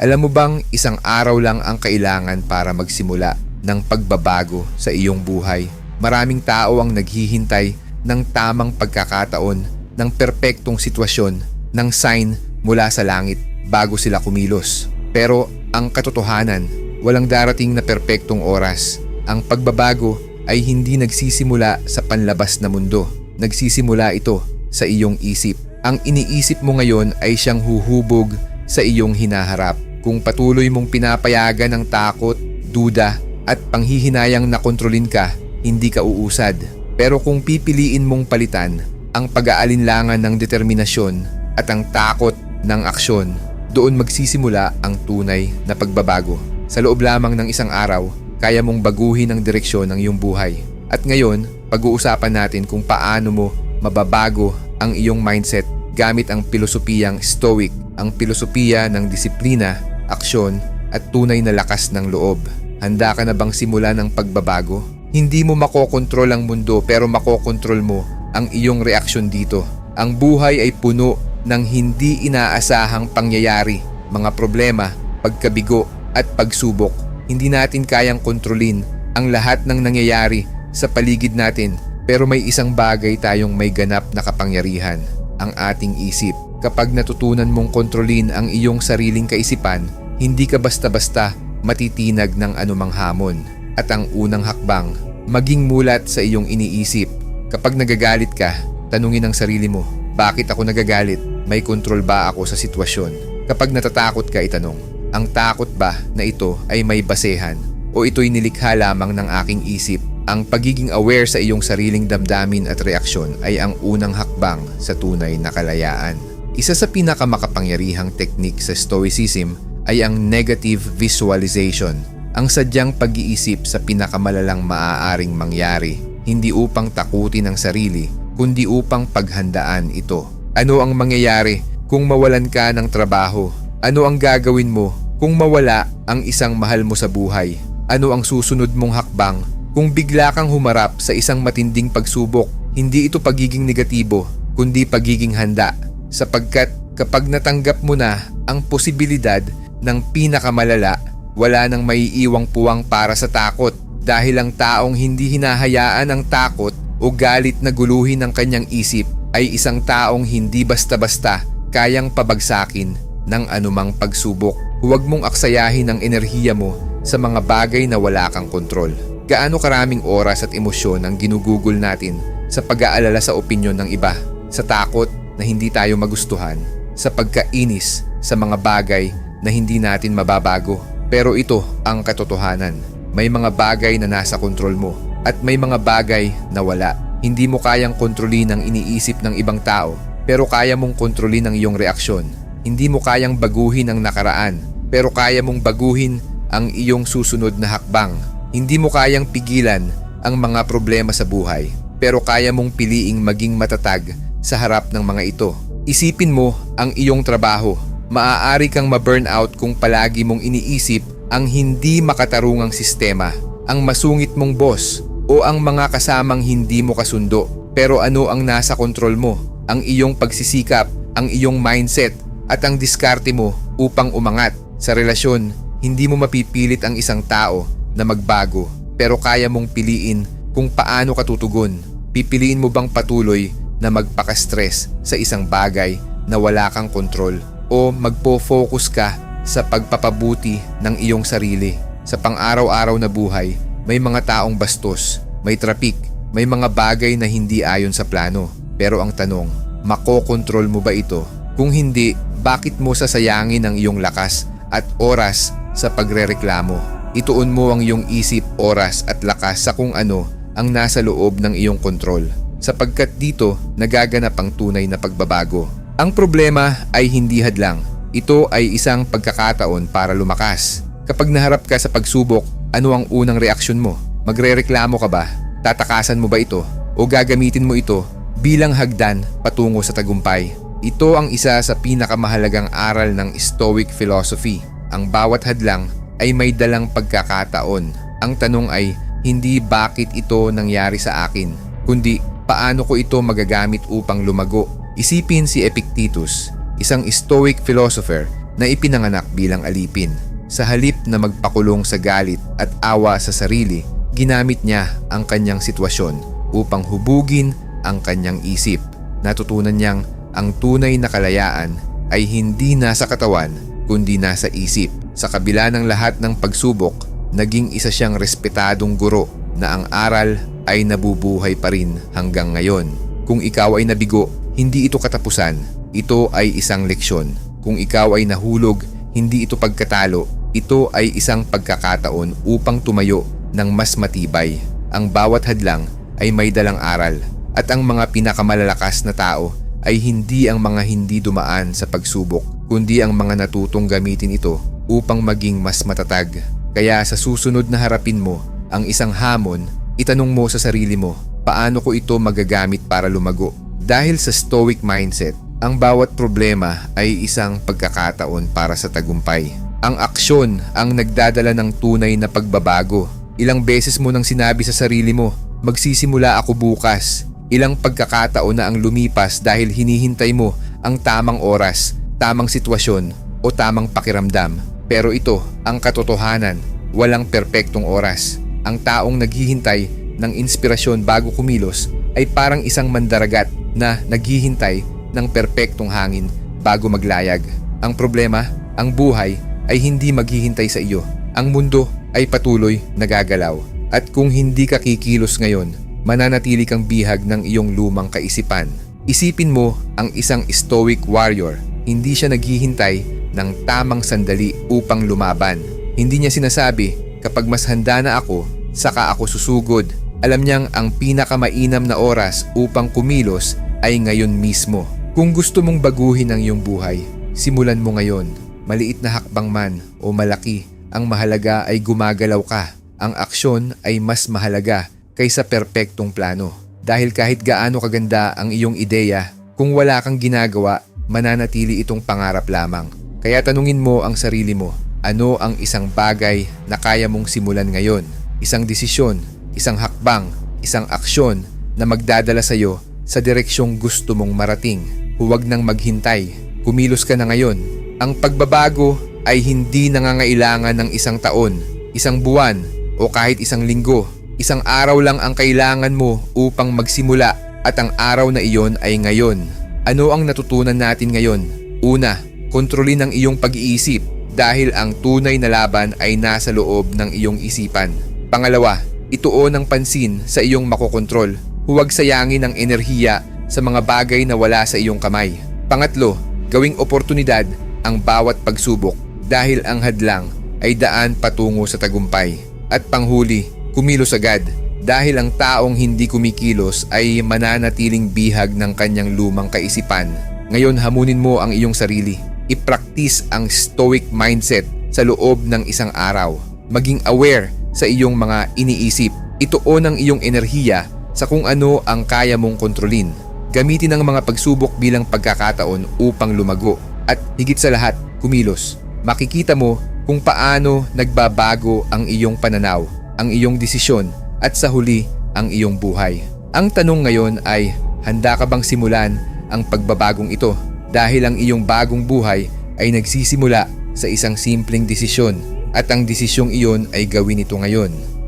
Alam mo bang isang araw lang ang kailangan para magsimula ng pagbabago sa iyong buhay? Maraming tao ang naghihintay ng tamang pagkakataon, ng perpektong sitwasyon, ng sign mula sa langit bago sila kumilos. Pero ang katotohanan, walang darating na perpektong oras. Ang pagbabago ay hindi nagsisimula sa panlabas na mundo. Nagsisimula ito sa iyong isip. Ang iniisip mo ngayon ay siyang huhubog sa iyong hinaharap. Kung patuloy mong pinapayagan ng takot, duda at panghihinayang na kontrolin ka, hindi ka uusad. Pero kung pipiliin mong palitan ang pag-aalinlangan ng determinasyon at ang takot ng aksyon, doon magsisimula ang tunay na pagbabago. Sa loob lamang ng isang araw, kaya mong baguhin ang direksyon ng iyong buhay. At ngayon, pag-uusapan natin kung paano mo mababago ang iyong mindset gamit ang pilosopiyang Stoic, ang pilosopiya ng disiplina, aksyon at tunay na lakas ng loob. Handa ka na bang simula ng pagbabago? Hindi mo makokontrol ang mundo pero makokontrol mo ang iyong reaksyon dito. Ang buhay ay puno ng hindi inaasahang pangyayari, mga problema, pagkabigo at pagsubok. Hindi natin kayang kontrolin ang lahat ng nangyayari sa paligid natin pero may isang bagay tayong may ganap na kapangyarihan, ang ating isip. Kapag natutunan mong kontrolin ang iyong sariling kaisipan, hindi ka basta-basta matitinag ng anumang hamon. At ang unang hakbang, maging mulat sa iyong iniisip. Kapag nagagalit ka, tanungin ang sarili mo, bakit ako nagagalit? May kontrol ba ako sa sitwasyon? Kapag natatakot ka, itanong, ang takot ba na ito ay may basehan? O ito'y nilikha lamang ng aking isip? Ang pagiging aware sa iyong sariling damdamin at reaksyon ay ang unang hakbang sa tunay na kalayaan. Isa sa pinakamakapangyarihang teknik sa Stoicism ay ang negative visualization, ang sadyang pag-iisip sa pinakamalalang maaaring mangyari, hindi upang takutin ang sarili, kundi upang paghandaan ito. Ano ang mangyayari kung mawalan ka ng trabaho? Ano ang gagawin mo kung mawala ang isang mahal mo sa buhay? Ano ang susunod mong hakbang kung bigla kang humarap sa isang matinding pagsubok? Hindi ito pagiging negatibo, kundi pagiging handa sapagkat kapag natanggap mo na ang posibilidad ng pinakamalala, wala nang maiiwang puwang para sa takot dahil ang taong hindi hinahayaan ng takot o galit na guluhin ng kanyang isip ay isang taong hindi basta-basta kayang pabagsakin ng anumang pagsubok. Huwag mong aksayahin ang enerhiya mo sa mga bagay na wala kang kontrol. Gaano karaming oras at emosyon ang ginugugol natin sa pag-aalala sa opinyon ng iba, sa takot na hindi tayo magustuhan, sa pagkainis sa mga bagay na hindi natin mababago. Pero ito ang katotohanan. May mga bagay na nasa kontrol mo at may mga bagay na wala. Hindi mo kayang kontrolin ang iniisip ng ibang tao pero kaya mong kontrolin ang iyong reaksyon. Hindi mo kayang baguhin ang nakaraan pero kaya mong baguhin ang iyong susunod na hakbang. Hindi mo kayang pigilan ang mga problema sa buhay pero kaya mong piliing maging matatag sa harap ng mga ito. Isipin mo ang iyong trabaho. Maaari kang ma-burnout kung palagi mong iniisip ang hindi makatarungang sistema, ang masungit mong boss o ang mga kasamang hindi mo kasundo. Pero ano ang nasa kontrol mo? Ang iyong pagsisikap, ang iyong mindset at ang diskarte mo upang umangat. Sa relasyon, hindi mo mapipilit ang isang tao na magbago pero kaya mong piliin kung paano ka tutugon. Pipiliin mo bang patuloy na magpaka-stress sa isang bagay na wala kang kontrol o magpo-focus ka sa pagpapabuti ng iyong sarili. Sa pang-araw-araw na buhay, may mga taong bastos, may trapik, may mga bagay na hindi ayon sa plano. Pero ang tanong, makokontrol mo ba ito? Kung hindi, bakit mo sasayangin ang iyong lakas at oras sa pagrereklamo? Ituon mo ang iyong isip, oras at lakas sa kung ano ang nasa loob ng iyong kontrol sapagkat dito nagaganap ang tunay na pagbabago. Ang problema ay hindi hadlang. Ito ay isang pagkakataon para lumakas. Kapag naharap ka sa pagsubok, ano ang unang reaksyon mo? Magrereklamo ka ba? Tatakasan mo ba ito? O gagamitin mo ito bilang hagdan patungo sa tagumpay? Ito ang isa sa pinakamahalagang aral ng Stoic philosophy. Ang bawat hadlang ay may dalang pagkakataon. Ang tanong ay hindi bakit ito nangyari sa akin, kundi paano ko ito magagamit upang lumago. Isipin si Epictetus, isang Stoic philosopher na ipinanganak bilang alipin. Sa halip na magpakulong sa galit at awa sa sarili, ginamit niya ang kanyang sitwasyon upang hubugin ang kanyang isip. Natutunan niyang ang tunay na kalayaan ay hindi nasa katawan kundi nasa isip. Sa kabila ng lahat ng pagsubok, naging isa siyang respetadong guro na ang aral ay nabubuhay pa rin hanggang ngayon. Kung ikaw ay nabigo, hindi ito katapusan. Ito ay isang leksyon. Kung ikaw ay nahulog, hindi ito pagkatalo. Ito ay isang pagkakataon upang tumayo ng mas matibay. Ang bawat hadlang ay may dalang aral. At ang mga pinakamalalakas na tao ay hindi ang mga hindi dumaan sa pagsubok, kundi ang mga natutong gamitin ito upang maging mas matatag. Kaya sa susunod na harapin mo ang isang hamon, itanong mo sa sarili mo, paano ko ito magagamit para lumago? Dahil sa stoic mindset, ang bawat problema ay isang pagkakataon para sa tagumpay. Ang aksyon ang nagdadala ng tunay na pagbabago. Ilang beses mo nang sinabi sa sarili mo, magsisimula ako bukas. Ilang pagkakataon na ang lumipas dahil hinihintay mo ang tamang oras, tamang sitwasyon o tamang pakiramdam. Pero ito ang katotohanan, walang perpektong oras. Ang taong naghihintay ng inspirasyon bago kumilos ay parang isang mandaragat na naghihintay ng perpektong hangin bago maglayag. Ang problema, ang buhay ay hindi maghihintay sa iyo. Ang mundo ay patuloy nagagalaw. At kung hindi ka kikilos ngayon, mananatili kang bihag ng iyong lumang kaisipan. Isipin mo ang isang stoic warrior. Hindi siya naghihintay ng tamang sandali upang lumaban. Hindi niya sinasabi, kapag mas handa na ako, saka ako susugod. Alam niyang ang pinakamainam na oras upang kumilos ay ngayon mismo. Kung gusto mong baguhin ang iyong buhay, simulan mo ngayon. Maliit na hakbang man o malaki, ang mahalaga ay gumagalaw ka. Ang aksyon ay mas mahalaga kaysa perpektong plano. Dahil kahit gaano kaganda ang iyong ideya, kung wala kang ginagawa, mananatili itong pangarap lamang. Kaya tanungin mo ang sarili mo, ano ang isang bagay na kaya mong simulan ngayon? Isang desisyon, isang hakbang, isang aksyon na magdadala sa iyo sa direksyong gusto mong marating. Huwag nang maghintay, kumilos ka na ngayon ang pagbabago ay hindi nangangailangan ng isang taon, isang buwan o kahit isang linggo. Isang araw lang ang kailangan mo upang magsimula at ang araw na iyon ay ngayon. Ano ang natutunan natin ngayon? Una, kontrolin ang iyong pag-iisip dahil ang tunay na laban ay nasa loob ng iyong isipan. Pangalawa, ituon ang pansin sa iyong makokontrol. Huwag sayangin ang enerhiya sa mga bagay na wala sa iyong kamay. Pangatlo, gawing oportunidad ang bawat pagsubok dahil ang hadlang ay daan patungo sa tagumpay. At panghuli, kumilos agad dahil ang taong hindi kumikilos ay mananatiling bihag ng kanyang lumang kaisipan. Ngayon hamunin mo ang iyong sarili. I-practice ang stoic mindset sa loob ng isang araw. Maging aware sa iyong mga iniisip. Ituon ang iyong enerhiya sa kung ano ang kaya mong kontrolin. Gamitin ang mga pagsubok bilang pagkakataon upang lumago at higit sa lahat, kumilos. Makikita mo kung paano nagbabago ang iyong pananaw, ang iyong desisyon at sa huli ang iyong buhay. Ang tanong ngayon ay, handa ka bang simulan ang pagbabagong ito dahil ang iyong bagong buhay ay nagsisimula sa isang simpleng desisyon at ang desisyong iyon ay gawin ito ngayon.